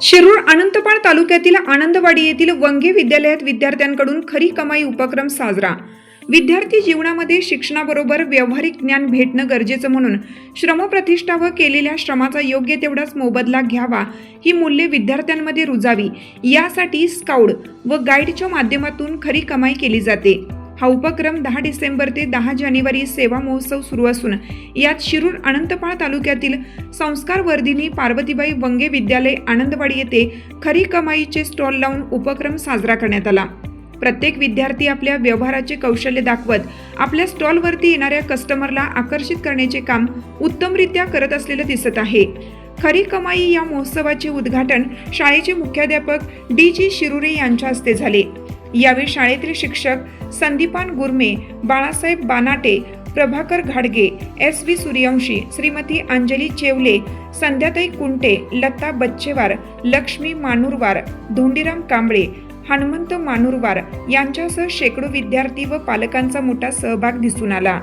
शिरूर अनंतपाळ तालुक्यातील आनंदवाडी येथील वंगे विद्यालयात विद्यार्थ्यांकडून खरी कमाई उपक्रम साजरा. विद्यार्थी जीवनामध्ये शिक्षणाबरोबर व्यावहारिक ज्ञान भेटणं गरजेचं म्हणून श्रमप्रतिष्ठा व केलेल्या श्रमाचा योग्य तेवढाच मोबदला घ्यावा ही मूल्ये विद्यार्थ्यांमध्ये रुजावी. यासाठी स्काउड व गाईडच्या माध्यमातून खरी कमाई केली जाते. हा उपक्रम दहा डिसेंबर ते दहा जानेवारी सेवा महोत्सव सुरू असून यात शिरूर अनंतपाळ तालुक्यातील संस्कार वर्धिनी पार्वतीबाई वंगे विद्यालय आनंदवाडी येथे खरी कमाईचे स्टॉल लावून उपक्रम साजरा करण्यात आला. प्रत्येक विद्यार्थी आपल्या व्यवहाराचे कौशल्य दाखवत आपल्या स्टॉलवरती येणाऱ्या कस्टमरला आकर्षित करण्याचे काम उत्तमरित्या करत असलेलं दिसत आहे. खरी कमाई या महोत्सवाचे उद्घाटन शाळेचे मुख्याध्यापक डी जी शिरुरे यांच्या हस्ते झाले. यावेळी शाळेतील शिक्षक संदीपान गुरमे बाळासाहेब बानाटे प्रभाकर घाडगे एस व्ही सूर्यवंशी श्रीमती अंजली चेवले संध्याताई कुंटे लता बच्चेवार लक्ष्मी मानुरवार धोंडीराम कांबळे हनुमंत मानुरवार यांच्यासह शेकडो विद्यार्थी व पालकांचा मोठा सहभाग दिसून आला.